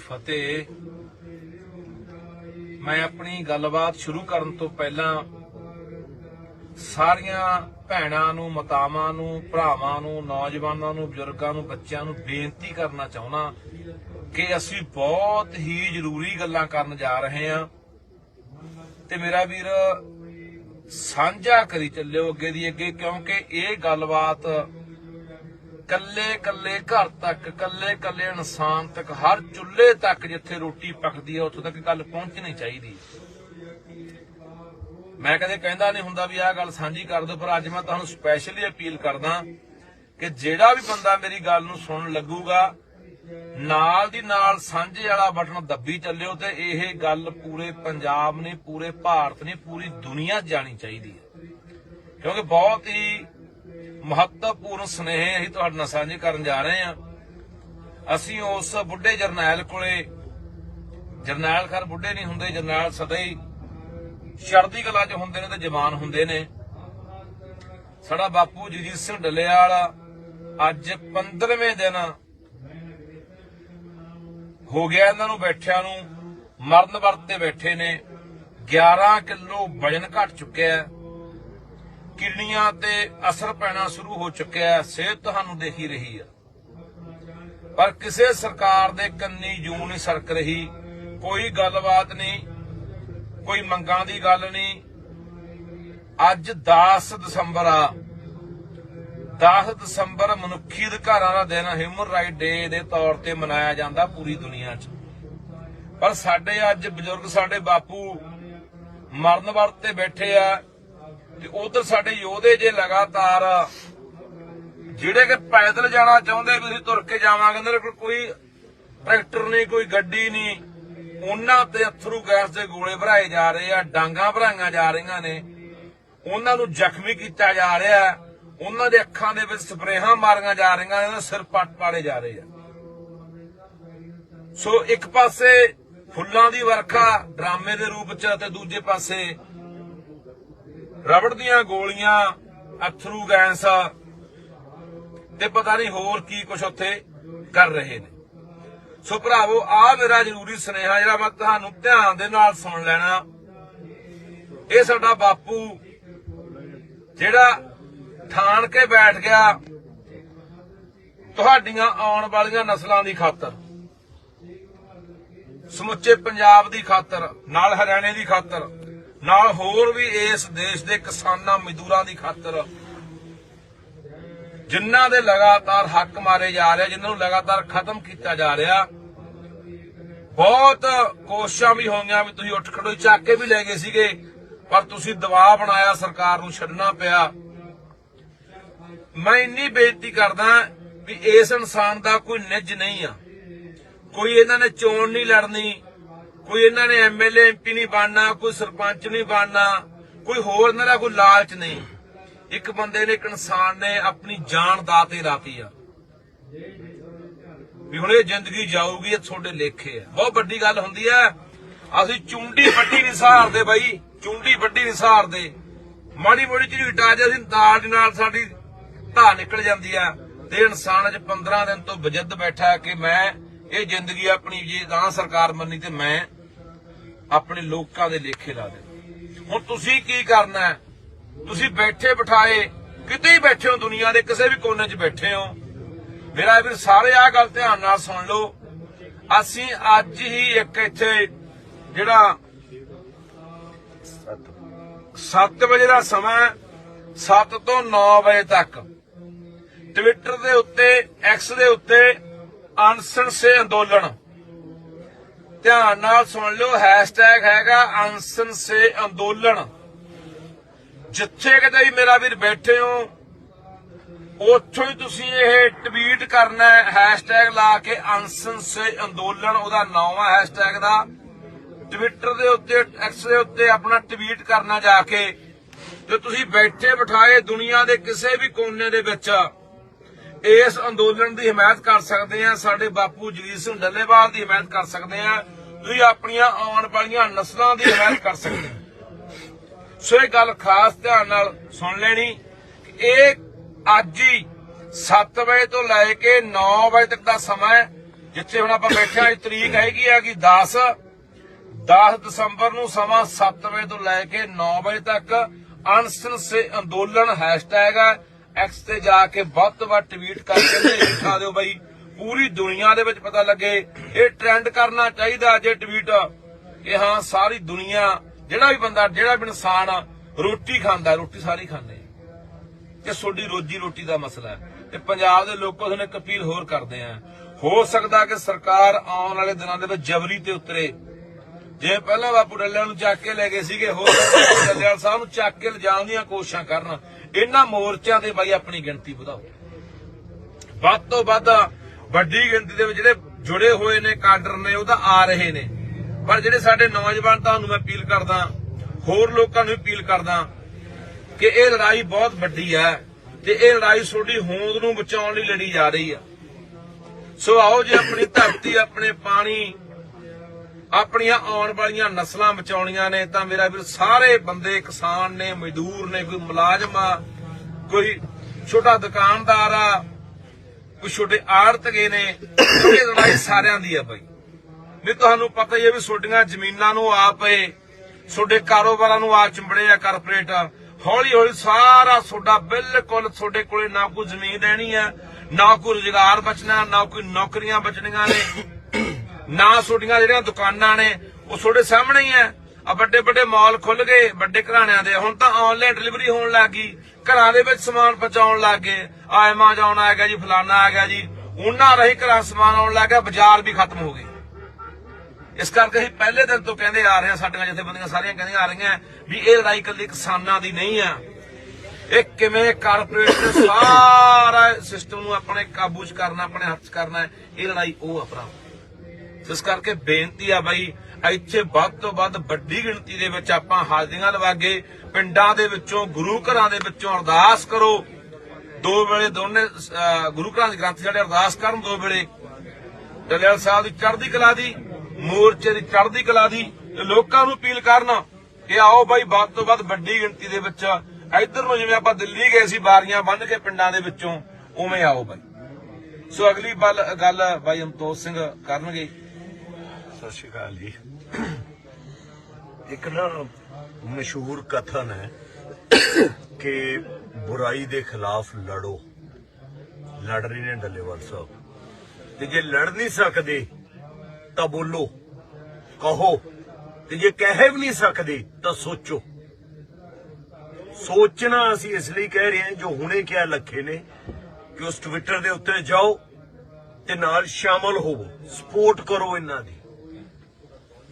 ਫਤਿਹ। ਮੈਂ ਆਪਣੀ ਗੱਲਬਾਤ ਸ਼ੁਰੂ ਕਰਨ ਤੋਂ ਪਹਿਲਾਂ ਸਾਰੀਆਂ ਭੈਣਾਂ ਨੂੰ, ਮਾਤਾਵਾਂ ਨੂੰ, ਭਰਾਵਾਂ ਨੂੰ, ਨੌਜਵਾਨਾਂ ਨੂੰ, ਬਜ਼ੁਰਗਾਂ ਨੂੰ, ਬੱਚਿਆਂ ਨੂੰ ਬੇਨਤੀ ਕਰਨਾ ਚਾਹੁੰਦਾ ਕਿ ਅਸੀਂ ਬਹੁਤ ਹੀ ਜ਼ਰੂਰੀ ਗੱਲਾਂ ਕਰਨ ਜਾ ਰਹੇ ਹਾਂ। ਤੇ ਮੇਰਾ ਵੀਰ ਸਾਂਝਾ ਕਰੀ ਚੱਲਿਓ ਅੱਗੇ ਦੀ ਅੱਗੇ, ਕਿਉਂਕਿ ਇਹ ਗੱਲਬਾਤ ਕੱਲੇ ਕੱਲੇ ਘਰ ਤੱਕ, ਕੱਲੇ ਕੱਲੇ ਇਨਸਾਨ ਤੱਕ, ਹਰ ਚੁੱਲ੍ਹੇ ਤੱਕ ਜਿੱਥੇ ਰੋਟੀ ਪੱਕਦੀ ਹੈ ਉੱਥੋਂ ਤੱਕ ਗੱਲ ਪਹੁੰਚਣੀ ਚਾਹੀਦੀ ਮੈਂ ਕਦੇ ਕਹਿੰਦਾ ਨਹੀਂ ਹੁੰਦਾ ਵੀ ਆਹ ਗੱਲ ਸਾਂਝੀ ਕਰ ਦਿਓ, ਪਰ ਅੱਜ ਮੈਂ ਤੁਹਾਨੂੰ ਸਪੈਸ਼ਲੀ ਅਪੀਲ ਕਰਦਾ ਕਿ ਜਿਹੜਾ ਵੀ ਬੰਦਾ ਮੇਰੀ ਗੱਲ ਨੂੰ ਸੁਣਨ ਲੱਗੂਗਾ, ਨਾਲ ਦੀ ਨਾਲ ਸਾਂਝੇ ਵਾਲਾ ਬਟਨ ਦੱਬੀ ਚੱਲਿਓ ਤੇ ਇਹ ਗੱਲ ਪੂਰੇ ਪੰਜਾਬ ਨੇ ਪੂਰੇ ਭਾਰਤ ਨੇ ਪੂਰੀ ਦੁਨੀਆ ਜਾਣੀ ਚਾਹੀਦੀ ਹੈ। ਕਿਉਂਕਿ ਬਹੁਤ ਹੀ ਮਹੱਤਵਪੂਰਨ ਸਨੇਹ ਅਸੀਂ ਤੁਹਾਡੇ ਨਾਲ ਸਾਂਝੇ ਕਰਨ ਜਾ ਰਹੇ ਹਾਂ। ਅਸੀਂ ਉਸ ਬੁੱਢੇ ਜਰਨੈਲ ਕੋਲੇ, ਜਰਨੈਲ ਖਰ ਬੁੱਢੇ ਨਹੀਂ ਹੁੰਦੇ, ਜਰਨੈਲ ਸਦਾ ਹੀ ਚੜ੍ਹਦੀ ਕਲਾ 'ਚ ਹੁੰਦੇ ਨੇ ਤੇ ਜਵਾਨ ਹੁੰਦੇ ਨੇ। ਸਾਡਾ ਬਾਪੂ ਜਗਜੀਤ ਸਿੰਘ ਡੱਲੇਵਾਲ ਅੱਜ 15ਵੇਂ ਦਿਨ ਹੋ ਗਿਆ ਇਹਨਾਂ ਨੂੰ ਬੈਠਿਆਂ ਨੂੰ, ਮਰਨ ਵਰਤ ਤੇ ਬੈਠੇ ਨੇ। 11 ਕਿਲੋ ਵਜਨ ਘਟ ਚੁੱਕਿਆ ਹੈ। ਕਿਡਨੀਆਂ ਤੇ ਅਸਰ ਪੈਣਾ ਸ਼ੁਰੂ ਹੋ ਚੁੱਕਿਆ ਹੈ, ਸਿਹਤ ਤੁਹਾਨੂੰ ਦੇਖੀ ਰਹੀ ਆ। ਪਰ ਕਿਸੇ ਸਰਕਾਰ ਦੇ ਕੰਨੀ ਜੂ ਨਹੀਂ ਸਰਕ ਰਹੀ, ਕੋਈ ਗੱਲਬਾਤ ਨਹੀਂ, ਕੋਈ ਮੰਗਾਂ ਦੀ ਗੱਲ ਨਹੀਂ। ਅੱਜ 10 ਦਸੰਬਰ ਆ। 10 ਦਸੰਬਰ ਮਨੁੱਖੀ ਅਧਿਕਾਰਾਂ ਦਾ ਦਿਨ ਹਿਊਮਨ ਰਾਈਟ ਡੇ ਦੇ ਤੌਰ ਤੇ ਮਨਾਇਆ ਜਾਂਦਾ ਪੂਰੀ ਦੁਨੀਆ 'ਚ। ਪਰ ਸਾਡੇ ਅੱਜ ਬਜ਼ੁਰਗ, ਸਾਡੇ ਬਾਪੂ ਮਰਨ ਵਰਤ ਤੇ ਬੈਠੇ ਆ ਤੇ ਉਧਰ ਸਾਡੇ ਯੋਧੇ ਜੇ ਲਗਾਤਾਰ ਜਿਹੜੇ ਕਿ ਪੈਦਲ ਜਾਣਾ ਚਾਹੁੰਦੇ ਵੀ ਅਸੀਂ ਤੁਰ ਕੇ ਜਾਵਾਂਗੇ, ਉਹਨਾਂ ਕੋਲ ਕੋਈ ਟਰੈਕਟਰ ਨਹੀਂ, ਕੋਈ ਗੱਡੀ ਨਹੀਂ। ਉਹਨਾਂ ਤੇ ਅਥਰੂ ਗੈਸ ਦੇ ਗੋਲੇ ਭਰਾਏ ਜਾ ਰਹੇ ਆ, ਡਾਂਗਾ ਭਰਾਈਆਂ ਜਾ ਰਹੀਆਂ ਨੇ। ਉਹਨਾਂ ਨੂੰ ਜ਼ਖਮੀ ਕੀਤਾ ਜਾ ਰਿਹਾ ਹੈ। ਉਹਨਾਂ ਦੇ ਅੱਖਾਂ ਦੇ ਵਿੱਚ ਸਪਰੇਹਾਂ ਮਾਰੀਆਂ ਜਾ ਰਹੀਆਂ ਨੇ ਉਹਨਾਂ ਸਿਰ ਪੱਟ ਪਾੜੇ ਜਾ ਰਹੇ ਆ। ਸੋ ਇੱਕ ਪਾਸੇ ਫੁੱਲਾਂ ਦੀ ਵਰਖਾ ਡਰਾਮੇ ਦੇ ਰੂਪ ਚ ਤੇ ਦੂਜੇ ਪਾਸੇ ਰਬੜ ਦੀਆਂ ਗੋਲੀਆਂ, ਅਥਰੂ ਗੈਸ ਤੇ ਪਤਾ ਨਹੀਂ ਹੋਰ ਕੀ ਕੁਝ ਉੱਥੇ ਕਰ ਰਹੇ ਨੇ। ਸੋ ਭਰਾਵੋ ਆ ਮੇਰਾ ਜ਼ਰੂਰੀ ਸੁਨੇਹਾ ਜਿਹੜਾ ਮੈਂ ਤੁਹਾਨੂੰ ਧਿਆਨ ਦੇ ਨਾਲ ਸੁਣ ਲੈਣਾ। ਇਹ ਸਾਡਾ ਬਾਪੂ, ਜਿਹੜਾ ਠਾਣ ਕੇ ਬੈਠ ਗਿਆ ਤੁਹਾਡੀਆਂ ਆਉਣ ਵਾਲੀਆਂ ਨਸਲਾਂ ਦੀ ਖਾਤਰ, ਸਮੁੱਚੇ ਪੰਜਾਬ ਦੀ ਖਾਤਰ, ਨਾਲ ਹਰਿਆਣੇ ਦੀ ਖਾਤਰ ਨਾਲ ਹੋਰ ਵੀ ਇਸ ਦੇਸ਼ ਦੇ ਕਿਸਾਨਾਂ ਮਜ਼ਦੂਰਾਂ ਦੀ ਖਾਤਰ। ਜਿਨ੍ਹਾਂ ਦੇ ਲਗਾਤਾਰ ਹੱਕ ਮਾਰੇ ਜਾ ਰਹੇ, ਜਿਨ੍ਹਾਂ ਨੂੰ ਲਗਾਤਾਰ ਖਤਮ ਕੀਤਾ ਜਾ ਰਿਹਾ। ਬਹੁਤ ਕੋਸ਼ਿਸ਼ਾਂ ਵੀ ਹੋਈਆਂ ਵੀ ਤੁਸੀਂ ਉੱਠ ਖੜੋ, ਚੱਕ ਕੇ ਵੀ ਲੈ ਗਏ ਸੀਗੇ, ਪਰ ਤੁਸੀਂ ਦਬਾਅ ਬਣਾਇਆ, ਸਰਕਾਰ ਨੂੰ ਛੱਡਣਾ ਪਿਆ। ਮੈਂ ਇੰਨੀ ਬੇਨਤੀ ਕਰਦਾ ਵੀ ਇਸ ਇਨਸਾਨ ਦਾ ਕੋਈ ਨਿੱਜ ਨਹੀਂ ਆ। ਕੋਈ ਇਹਨਾਂ ਨੇ ਚੋਣ ਨਹੀਂ ਲੜਨੀ ਕੋਈ ਇਹਨਾਂ ਨੇ ਐਮਐਲਏ ਐਮਪੀ ਨਹੀਂ ਬਣਨਾ, ਕੋਈ ਸਰਪੰਚ ਨਹੀਂ ਬਣਨਾ, ਕੋਈ ਹੋਰ ਇਹਨਾਂ ਦਾ ਕੋਈ ਲਾਲਚ ਨਹੀਂ। ਇੱਕ ਬੰਦੇ ਨੇ, ਇੱਕ ਇਨਸਾਨ ਨੇ ਆਪਣੀ ਜਾਨ ਦਾਤੇ ਰਾਤੀ ਆ। ਵੀ ਹੁਣ ਇਹ ਜ਼ਿੰਦਗੀ ਜਾਊਗੀ, ਇਹ ਤੁਹਾਡੇ ਲੇਖੇ ਆ। ਬਹੁਤ ਵੱਡੀ ਗੱਲ ਹੁੰਦੀ ਆ, ਅਸੀਂ ਚੁੰਡੀ ਵੱਡੀ ਨਹੀਂ ਸਹਾਰਦੇ ਬਾਈ, ਚੁੰਡੀ ਵੱਡੀ ਨਹੀਂ ਸਹਾਰਦੇ। ਮਾੜੀ ਮੋੜੀ ਚੀਜ਼ ਹਟਾ ਜੇ, ਅਸੀਂ ਨਾਲ ਦੀ ਨਾਲ ਸਾਡੀ ਧਾ ਨਿਕਲ ਜਾਂਦੀ ਆ। ਤੇ ਇਨਸਾਨ ਅੱਜ 15 ਦਿਨ ਤੋਂ ਬਜੱਦ ਬੈਠਾ ਕਿ ਮੈਂ, ਇਹ ਜ਼ਿੰਦਗੀ ਆਪਣੀ ਜੇ ਤਾਂ ਸਰਕਾਰ ਮੰਨੀ ਤੇ ਮੈਂ ਆਪਣੇ ਲੋਕਾਂ ਦੇ ਲੇਖੇ ਲਾ ਦੇ ਹੁਣ ਤੁਸੀਂ ਕੀ ਕਰਨਾ ਹੈ? ਤੁਸੀਂ ਬੈਠੇ ਬਿਠਾਏ, ਕਿਤੇ ਹੀ ਬੈਠੇ ਹੋ ਦੁਨੀਆ ਦੇ, ਕਿਸੇ ਵੀ ਕੋਨੇ 'ਚ ਬੈਠੇ ਹੋ। ਮੇਰਾ ਵੀਰ, ਸਾਰੇ ਆ ਗੱਲ ਧਿਆਨ ਨਾਲ ਸੁਣ ਲਓ। ਅਸੀਂ ਅੱਜ ਹੀ ਇੱਕ ਇੱਥੇ ਜਿਹੜਾ 7 ਵਜੇ ਦਾ ਸਮਾਂ 7 ਤੋਂ 9 ਵਜੇ ਤੱਕ। ਟਵਿੱਟਰ ਦੇ ਉੱਤੇ ਐਕਸ ਦੇ ਉੱਤੇ ਅਨਸਨ ਸੇ ਅੰਦੋਲਨ। ਧਿਆਨ ਨਾਲ ਸੁਣ ਲਿਓ ਹੈਸ਼ਟੈਗ ਹੈਗਾ ਅਨਸਨ ਸੇ ਅੰਦੋਲਨ। ਜਿੱਥੇ ਕਿਤੇ ਵੀ ਮੇਰਾ ਵੀਰ ਬੈਠੇ ਹੋ, ਉੱਥੋਂ ਹੀ ਤੁਸੀਂ ਇਹ ਟਵੀਟ ਕਰਨਾ ਹੈ ਹੈਸ਼ਟੈਗ ਲਾ ਕੇ ਅਨਸਨ ਸੇ ਅੰਦੋਲਨ, ਉਹਦਾ ਨਾਮ ਹੈ ਹੈਸ਼ਟੈਗ ਦਾ। ਟਵਿੱਟਰ ਦੇ ਉੱਤੇ ਐਕਸ ਦੇ ਉੱਤੇ ਆਪਣਾ ਟਵੀਟ ਕਰਨਾ ਜਾ ਕੇ, ਤੇ ਤੁਸੀਂ ਬੈਠੇ ਬਿਠਾਏ ਦੁਨੀਆ ਦੇ ਕਿਸੇ ਵੀ ਕੋਨੇ ਦੇ ਵਿੱਚ। ਇਸ ਅੰਦੋਲਨ ਦੀ ਹਮਾਇਤ ਕਰ ਸਕਦੇ ਆ ਸਾਡੇ ਬਾਪੂ ਜਗੀਰ ਸਿੰਘ ਡੱਲੇਵਾਲ ਦੀ ਹਮਾਇਤ ਕਰ ਸਕਦੇ ਆ ਤੁਸੀਂ ਆਪਣੀਆਂ ਆਉਣ ਵਾਲੀਆਂ ਨਸਲਾਂ ਦੀ ਹਮਾਇਤ ਕਰ ਸਕਦੇ ਸੋ ਇਹ ਗੱਲ ਖਾਸ ਧਿਆਨ ਨਾਲ ਸੁਣ ਲੈਣੀ ਇਹ ਅੱਜ ਹੀ 7 ਵਜੇ ਤੋਂ ਲੈ ਕੇ 9 ਵਜੇ ਤੱਕ ਦਾ ਸਮਾਂ ਹੈ, ਜਿੱਥੇ ਹੁਣ ਆਪਾਂ ਬੈਠੇ ਆ ਤਰੀਕ ਹੈਗੀ ਆ ਕਿ 10 10 ਦਸੰਬਰ ਨੂੰ ਸਮਾਂ 7 ਵਜੇ ਤੋਂ ਲੈ ਕੇ 9 ਵਜੇ ਤੱਕ ਅਨਸ਼ਨ ਸੇ ਅੰਦੋਲਨ ਹੈਸ਼ਟੈਗ ਹੈ ਐਕਸ ਤੇ ਜਾ ਕੇ ਵੱਧ ਤੋਂ ਵੱਧ ਟਵੀਟ ਕਰਕੇ ਤੇ ਲਿਖਾ ਦਿਓ ਬਈ। ਪੂਰੀ ਦੁਨੀਆ ਦੇ ਵਿੱਚ ਪਤਾ ਲੱਗੇ ਇਹ ਟ੍ਰੈਂਡ ਕਰਨਾ ਚਾਹੀਦਾ ਜੇ ਟਵੀਟ ਕਿ ਹਾਂ ਸਾਰੀ ਦੁਨੀਆ ਜਿਹੜਾ ਵੀ ਬੰਦਾ ਜਿਹੜਾ ਵੀ ਇਨਸਾਨ ਆ, ਰੋਟੀ ਖਾਂਦਾ ਰੋਟੀ ਸਾਰੀ ਖਾਂਦੇ ਆ। ਕਿ ਰੋਜੀ ਰੋਟੀ ਦਾ ਮਸਲਾ ਹੈ। ਤੇ ਪੰਜਾਬ ਦੇ ਲੋਕਾਂ ਤੋਂ ਇੱਕ ਅਪੀਲ ਹੋਰ ਕਰਦੇ ਆ। ਹੋ ਸਕਦਾ ਕਿ ਸਰਕਾਰ ਆਉਣ ਵਾਲੇ ਦਿਨਾਂ ਦੇ ਵਿੱਚ ਜਬਰੀ ਤੇ ਉਤਰੇ। ਜੇ ਪਹਿਲਾਂ ਬਾਪੂ ਡੱਲਿਆਂ ਨੂੰ ਚੱਕ ਕੇ ਲੈ ਗਏ ਸੀਗੇ ਹੋਰ ਡੱਲਿਆਂ ਸਾਹਿਬ ਨੂੰ ਚੱਕ ਕੇ ਲਿਜਾਣ ਦੀਆਂ ਕੋਸ਼ਿਸ਼ਾਂ ਕਰਨ। ਇਹਨਾਂ ਮੋਰਚਿਆਂ ਤੇ ਬਾਈ ਆਪਣੀ ਗਿਣਤੀ ਵਧਾਓ। ਵੱਧ ਤੋਂ ਵੱਧ ਵੱਡੀ ਗਿਣਤੀ ਦੇ ਵਿੱਚ ਜਿਹੜੇ ਜੁੜੇ ਹੋਏ ਨੇ, ਕਾਡਰ ਨੇ, ਉਹ ਤਾਂ ਆ ਰਹੇ ਨੇ। ਪਰ ਜਿਹੜੇ ਸਾਡੇ ਨੌਜਵਾਨ, ਤੁਹਾਨੂੰ ਮੈਂ ਅਪੀਲ ਕਰਦਾ, ਹੋਰ ਲੋਕਾਂ ਨੂੰ ਵੀ ਅਪੀਲ ਕਰਦਾ ਕਿ ਇਹ ਲੜਾਈ ਬਹੁਤ ਵੱਡੀ ਹੈ ਤੇ ਇਹ ਲੜਾਈ ਤੁਹਾਡੀ ਹੋਂਦ ਨੂੰ ਬਚਾਉਣ ਲਈ ਲੜੀ ਜਾ ਰਹੀ ਆ। ਸੋ ਆਓ ਜੇ ਆਪਣੀ ਧਰਤੀ, ਆਪਣੇ ਪਾਣੀ ਆਪਣੀਆਂ ਆਉਣ ਵਾਲੀਆਂ ਨਸਲਾਂ ਬਚਾਉਣੀਆਂ ਨੇ, ਤਾਂ ਮੇਰਾ ਵੀਰ ਸਾਰੇ ਬੰਦੇ ਕਿਸਾਨ ਨੇ, ਮਜ਼ਦੂਰ ਨੇ, ਕੋਈ ਮੁਲਾਜ਼ਮ ਆ, ਕੋਈ ਛੋਟਾ ਦੁਕਾਨਦਾਰ ਆ, ਕੋਈ ਛੋਟੇ ਆੜਤਗੇ ਨੇ, ਇਹ ਲੜਾਈ ਸਾਰਿਆਂ ਦੀ ਆ ਬਾਈ। ਵੀ ਤੁਹਾਨੂੰ ਪਤਾ ਹੀ ਹੈ ਵੀ ਤੁਹਾਡੀਆਂ ਜ਼ਮੀਨਾਂ ਨੂੰ ਆਪੇ ਤੁਹਾਡੇ ਕਾਰੋਬਾਰਾਂ ਨੂੰ ਆ ਚਿੰਬੜੇ ਆ ਕਾਰਪੋਰੇਟ ਹੌਲੀ ਹੌਲੀ ਸਾਰਾ ਤੁਹਾਡਾ ਬਿਲਕੁਲ ਤੁਹਾਡੇ ਕੋਲੇ ਨਾ ਕੋਈ ਜ਼ਮੀਨ ਰਹਿਣੀ ਆ, ਨਾ ਕੋਈ ਰੁਜ਼ਗਾਰ ਬਚਣਾ, ਨਾ ਕੋਈ ਨੌਕਰੀਆਂ ਬਚਣੀਆਂ ਨੇ। ਨਾ ਤੁਹਾਡੀਆਂ ਜਿਹੜੀਆਂ ਦੁਕਾਨਾਂ ਨੇ, ਉਹ ਤੁਹਾਡੇ ਸਾਹਮਣੇ ਹੀ ਆ ਆ ਵੱਡੇ ਵੱਡੇ ਮਾਲ ਖੁੱਲ ਗਏ, ਵੱਡੇ ਘਰਾਣਿਆਂ ਦੇ। ਹੁਣ ਤਾਂ ਆਨਲਾਈਨ ਡਿਲੀਵਰੀ ਹੋਣ ਲੱਗ ਗਈ। ਘਰਾਂ ਦੇ ਵਿੱਚ ਸਮਾਨ ਪਹੁੰਚਾਉਣ ਲੱਗ ਗਏ। ਆ ਐਮਾਜ਼ੋਨ ਆ ਗਿਆ ਜੀ, ਫਲਾਨਾ ਆ ਗਿਆ ਜੀ। ਉਹਨਾਂ ਰਹੀ ਘਰਾਂ ਸਮਾਨ ਆਉਣ ਲੱਗ ਗਿਆ, ਬਾਜ਼ਾਰ ਵੀ ਖਤਮ ਹੋ ਗਏ। ਇਸ ਕਰਕੇ ਅਸੀਂ ਪਹਿਲੇ ਦਿਨ ਤੋਂ ਕਹਿੰਦੇ ਆ ਰਹੇ ਹਾਂ, ਸਾਡੀਆਂ ਜਥੇਬੰਦੀਆਂ ਸਾਰੀਆਂ ਕਹਿੰਦੀਆਂ ਆ ਰਹੀਆਂ ਵੀ ਇਹ ਲੜਾਈ ਇਕੱਲੀ ਕਿਸਾਨਾਂ ਦੀ ਨਹੀਂ ਆ ਇਹ ਕਿਵੇਂ ਕਾਰਪੋਰੇਟ ਨੇ ਸਾਰਾ ਸਿਸਟਮ ਨੂੰ ਆਪਣੇ ਕਾਬੂ 'ਚ ਕਰਨਾ, ਆਪਣੇ ਹੱਥ 'ਚ ਕਰਨਾ ਇਹ ਲੜਾਈ ਉਹ ਆ ਭਰਾ ਇਸ ਕਰਕੇ ਬੇਨਤੀ ਆ ਬਾਈ, ਇੱਥੇ ਵੱਧ ਤੋਂ ਵੱਧ ਵੱਡੀ ਗਿਣਤੀ ਦੇ ਵਿੱਚ ਆਪਾਂ ਹਾਜ਼ਰੀਆਂ ਲਵਾਗੇ। ਪਿੰਡਾਂ ਦੇ ਵਿੱਚੋਂ, ਗੁਰੂ ਘਰਾਂ ਦੇ ਵਿੱਚੋਂ ਅਰਦਾਸ ਕਰੋ। ਦੋ ਵੇਲੇ ਦੋਨੇ ਗੁਰੂ ਘਰਾਂ ਦੇ ਗ੍ਰੰਥ ਜਿਹੜੇ ਅਰਦਾਸ ਕਰਨ ਦੋ ਵੇਲੇ। ਡੱਲੇਵਾਲ ਸਾਹਿਬ ਦੀ ਚੜ੍ਹਦੀ ਕਲਾ ਦੀ, ਮੋਰਚੇ ਦੀ ਚੜ੍ਹਦੀ ਕਲਾ ਦੀ ਤੇ ਲੋਕਾਂ ਨੂੰ ਅਪੀਲ ਕਰਨ ਕਿ ਆਓ ਬਾਈ, ਵੱਧ ਤੋਂ ਵੱਧ ਵੱਡੀ ਗਿਣਤੀ ਦੇ ਵਿੱਚ ਇੱਧਰ ਨੂੰ ਜਿਵੇਂ ਆਪਾਂ ਦਿੱਲੀ ਗਏ ਸੀ, ਬਾਰੀਆਂ ਬੰਨ ਕੇ ਪਿੰਡਾਂ ਦੇ ਵਿੱਚੋਂ, ਉਵੇਂ ਆਓ ਬਾਈ। ਸੋ ਅਗਲੀ ਗੱਲ ਬਾਈ ਅਮਤੋਜ ਸਿੰਘ ਕਰਨਗੇ। ਸਤਿ ਸ਼੍ਰੀ ਅਕਾਲ ਜੀ। ਇੱਕ ਨਾ ਮਸ਼ਹੂਰ ਕਥਨ ਹੈ ਕਿ ਬੁਰਾਈ ਦੇ ਖਿਲਾਫ ਲੜੋ। ਲੜ ਰਹੇ ਨੇ ਡੱਲੇਵਾਲ ਸਾਹਿਬ। ਤੇ ਜੇ ਲੜ ਨਹੀਂ ਸਕਦੇ, ਤਾਂ ਬੋਲੋ, ਕਹੋ। ਤੇ ਜੇ ਕਹਿ ਵੀ ਨਹੀਂ ਸਕਦੇ, ਤਾਂ ਸੋਚੋ। ਸੋਚਣਾ ਅਸੀਂ ਇਸ ਲਈ ਕਹਿ ਰਹੇ ਹਾਂ, ਜੋ ਹੁਣੇ ਕਿਹਾ ਲੱਖੇ ਨੇ, ਕਿ ਉਸ ਟਵਿੱਟਰ ਦੇ ਉੱਤੇ ਜਾਓ ਤੇ ਨਾਲ ਸ਼ਾਮਲ ਹੋਵੋ। ਸਪੋਰਟ ਕਰੋ ਇਹਨਾਂ ਦੀ।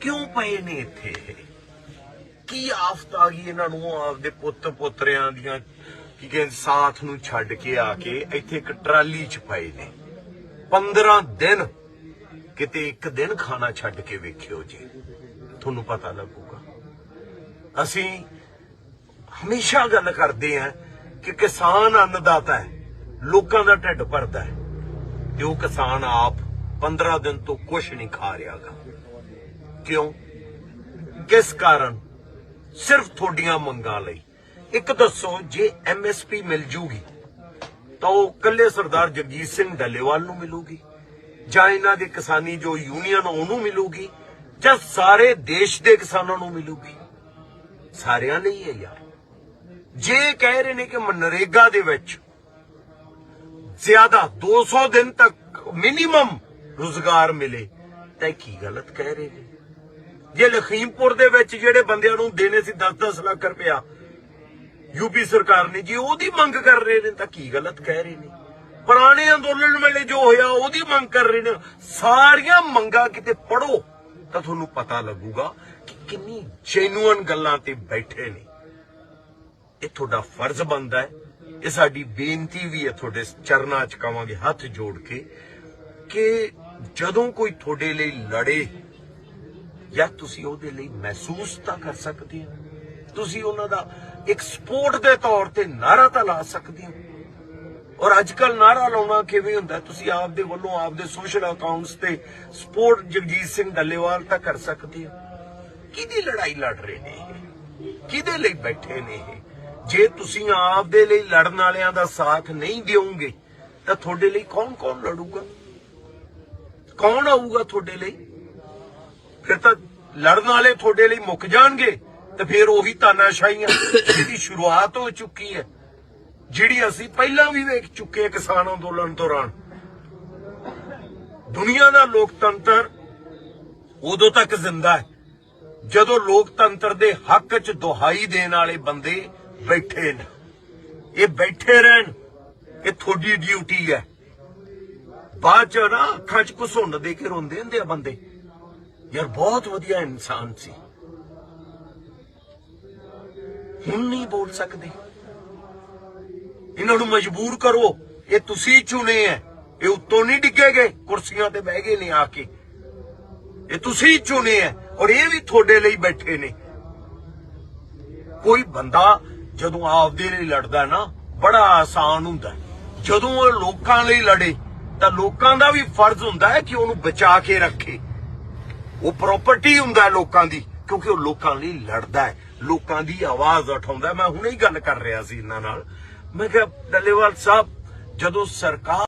ਕਿਉਂ ਪਏ ਨੇ ਇੱਥੇ? ਇਹ? ਕੀ ਆਫਤ ਆ ਗਈ ਇਹਨਾਂ ਨੂੰ, ਆਪਦੇ ਪੁੱਤ ਪੋਤਰਿਆਂ ਦੀਆਂ? ਕੀ ਕਹਿੰਦੇ, ਸਾਥ ਨੂੰ ਛੱਡ ਕੇ ਆ ਕੇ ਇੱਥੇ ਇੱਕ ਟਰਾਲੀ 'ਚ ਪਏ ਨੇ। 15 ਦਿਨ ਕਿਤੇ ਇੱਕ ਦਿਨ ਖਾਣਾ ਛੱਡ ਕੇ ਵੇਖਿਓ ਜੀ। ਤੁਹਾਨੂੰ ਪਤਾ ਲੱਗੂਗਾ। ਅਸੀਂ ਹਮੇਸ਼ਾ ਗੱਲ ਕਰਦੇ ਆ ਕਿ ਕਿਸਾਨ ਅੰਨਦਾਤਾ ਹੈ, ਲੋਕਾਂ ਦਾ ਢਿੱਡ ਭਰਦਾ ਹੈ। ਤੇ ਉਹ ਕਿਸਾਨ ਆਪ 15 ਦਿਨ ਤੋਂ ਕੁਝ ਨਹੀਂ ਖਾ ਰਿਹਾਗਾ। ਕਿਉਂ? ਕਿਸ ਕਾਰਨ? ਸਿਰਫ ਤੁਹਾਡੀਆਂ ਮੰਗਾਂ ਲਈ। ਇੱਕ ਦੱਸੋ, ਜੇ ਐਮਐਸਪੀ ਮਿਲ ਜੂਗੀ, ਤਾਂ ਉਹ ਕੱਲੇ ਸਰਦਾਰ ਜਗਜੀਤ ਸਿੰਘ ਡੱਲੇਵਾਲ ਨੂੰ ਮਿਲੂਗੀ? ਜਾਂ ਇਹਨਾਂ ਦੇ ਕਿਸਾਨੀ ਜੋ ਯੂਨੀਅਨ, ਉਹਨੂੰ ਮਿਲੂਗੀ? ਜਾਂ ਸਾਰੇ ਦੇਸ਼ ਦੇ ਕਿਸਾਨਾਂ ਨੂੰ ਮਿਲੂਗੀ? ਸਾਰਿਆਂ ਲਈ ਹੈ ਯਾਰ। ਜੇ ਕਹਿ ਰਹੇ ਨੇ ਕਿ ਮਨਰੇਗਾ ਦੇ ਵਿੱਚ ਜ਼ਿਆਦਾ 200 ਦਿਨ ਤੱਕ ਮਿਨੀਮਮ ਰੁਜ਼ਗਾਰ ਮਿਲੇ, ਤਾਂ ਇਹ ਕੀ ਗਲਤ ਕਹਿ ਰਹੇ ਨੇ? ਜੇ ਲਖੀਮਪੁਰ ਦੇ ਵਿੱਚ ਜਿਹੜੇ ਬੰਦਿਆਂ ਨੂੰ ਦੇਣੇ ਸੀ 10-10 ਲੱਖ ਰੁਪਇਆ ਯੂਪੀ ਸਰਕਾਰ ਨੇ ਜੀ, ਉਹਦੀ ਮੰਗ ਕਰ ਰਹੇ ਨੇ ਤਾਂ ਕੀ ਗਲਤ ਕਹਿ ਰਹੇ ਨੇ? ਪੁਰਾਣੇ ਅੰਦੋਲਨ ਵੇਲੇ ਜੋ ਹੋਇਆ, ਉਹਦੀ ਮੰਗ ਕਰ ਰਹੇ ਨੇ। ਸਾਰੀਆਂ ਮੰਗਾਂ ਕਿਤੇ ਪੜੋ ਤਾਂ ਤੁਹਾਨੂੰ ਪਤਾ ਲੱਗੂਗਾ ਕਿ ਕਿੰਨੀ ਜੈਨੂਅਨ ਗੱਲਾਂ ਤੇ ਬੈਠੇ ਨੇ। ਇਹ ਤੁਹਾਡਾ ਫਰਜ਼ ਬਣਦਾ ਹੈ। ਇਹ ਸਾਡੀ ਬੇਨਤੀ ਵੀ ਹੈ ਤੁਹਾਡੇ ਚਰਨਾਂ 'ਚ ਕਵਾਂਗੇ ਹੱਥ ਜੋੜ ਕੇ ਕਿ ਜਦੋਂ ਕੋਈ ਤੁਹਾਡੇ ਲਈ ਲੜੇ ਜਾਂ ਤੁਸੀਂ ਉਹਦੇ ਲਈ ਮਹਿਸੂਸ ਤਾਂ ਕਰ ਸਕਦੇ ਹੋ ਤੁਸੀਂ ਉਹਨਾਂ ਦਾ ਇੱਕ ਸਪੋਰਟ ਦੇ ਤੌਰ ਤੇ ਨਾਰਾ ਤਾਂ ਲਾ ਸਕਦੇ ਹੋ ਔਰ ਅੱਜ ਕੱਲ ਨਾਰਾ ਲਾਉਣਾ ਕਿਵੇਂ ਹੁੰਦਾ? ਤੁਸੀਂ ਆਪ ਦੇ ਵੱਲੋਂ ਆਪ ਦੇ ਸੋਸ਼ਲ ਅਕਾਊਂਟਸ ਤੇ ਸਪੋਰਟ ਜਗਜੀਤ ਸਿੰਘ ਡੱਲੇਵਾਲ ਤਾਂ ਕਰ ਸਕਦੇ ਹੋ ਕਿਹਦੀ ਲੜਾਈ ਲੜ ਰਹੇ ਨੇ ਕਿਹਦੇ ਲਈ ਬੈਠੇ ਨੇ ਇਹ? ਜੇ ਤੁਸੀਂ ਆਪ ਦੇ ਲਈ ਲੜਨ ਵਾਲਿਆਂ ਦਾ ਸਾਥ ਨਹੀਂ ਦਿਓਗੇ, ਤਾਂ ਤੁਹਾਡੇ ਲਈ ਕੌਣ ਕੌਣ ਲੜੂਗਾ? ਕੌਣ ਆਊਗਾ ਤੁਹਾਡੇ ਲਈ? ਫਿਰ ਤਾਂ ਲੜਨ ਵਾਲੇ ਤੁਹਾਡੇ ਲਈ ਮੁੱਕ ਜਾਣਗੇ ਤੇ ਫਿਰ ਉਹੀ ਤਾਨਾਸ਼ਾਹੀਆਂ ਜਿਹਦੀ ਸ਼ੁਰੂਆਤ ਹੋ ਚੁੱਕੀ ਹੈ, ਜਿਹੜੀ ਅਸੀਂ ਪਹਿਲਾਂ ਵੀ ਵੇਖ ਚੁੱਕੇ ਕਿਸਾਨ ਅੰਦੋਲਨ ਦੌਰਾਨ। ਦੁਨੀਆ ਦਾ ਲੋਕਤੰਤਰ ਉਦੋਂ ਤੱਕ ਜ਼ਿੰਦਾ ਹੈ, ਜਦੋਂ ਲੋਕਤੰਤਰ ਦੇ ਹੱਕ 'ਚ ਦੁਹਾਈ ਦੇਣ ਵਾਲੇ ਬੰਦੇ ਬੈਠੇ ਨੇ। ਇਹ ਬੈਠੇ ਰਹਿਣ, ਇਹ ਤੁਹਾਡੀ ਡਿਊਟੀ ਹੈ। ਬਾਅਦ ਚ ਨਾ ਅੱਖਾਂ 'ਚ ਘਸੁੰਡ ਦੇ ਕੇ ਰੋਂਦੇ ਹੁੰਦੇ ਆ ਬੰਦੇ। ਯਾਰ, ਬਹੁਤ ਵਧੀਆ ਇਨਸਾਨ ਸੀ। ਹੁਣ ਨਹੀਂ ਬੋਲ ਸਕਦੇ। ਇਹਨਾਂ ਨੂੰ ਮਜਬੂਰ ਕਰੋ, ਇਹ ਤੁਸੀਂ ਚੁਣੇ ਐ। ਇਹ ਉੱਤੋਂ ਨਹੀਂ ਡਿੱਗੇਗੇ, ਕੁਰਸੀਆਂ ਤੇ ਬਹਿ ਗਏ ਨੇ ਆ ਕੇ। ਇਹ ਤੁਸੀਂ ਚੁਣੇ ਐ ਔਰ ਇਹ ਵੀ ਤੁਹਾਡੇ ਲਈ ਬੈਠੇ ਨੇ। ਕੋਈ ਬੰਦਾ ਜਦੋਂ ਆਪਦੇ ਲਈ ਲੜਦਾ ਨਾ, ਬੜਾ ਆਸਾਨ ਹੁੰਦਾ ਜਦੋਂ ਉਹ ਲੋਕਾਂ ਲਈ ਲੜੇ, ਤਾਂ ਲੋਕਾਂ ਦਾ ਵੀ ਫਰਜ਼ ਹੁੰਦਾ ਹੈ ਕਿ ਉਹਨੂੰ ਬਚਾ ਕੇ ਰੱਖੇ। ਉਹ ਪ੍ਰਾਪਰਟੀ ਹੁੰਦਾ ਲੋਕਾਂ ਦੀ, ਕਿਉਂਕਿ ਉਹ ਲੋਕਾਂ ਲਈ ਲੜਦਾ ਹੈ, ਲੋਕਾਂ ਦੀ ਆਵਾਜ਼ ਉਠਾਉਂਦਾ ਮੈਂ ਹੁਣੇ ਹੀ ਗੱਲ ਕਰ ਰਿਹਾ ਸੀ ਇਹਨਾਂ ਨਾਲ। ਮੈਂ ਕਿਹਾ, ਡੱਲੇਵਾਲ ਸਾਹਿਬ, ਜਦੋਂ ਸਰਕਾਰ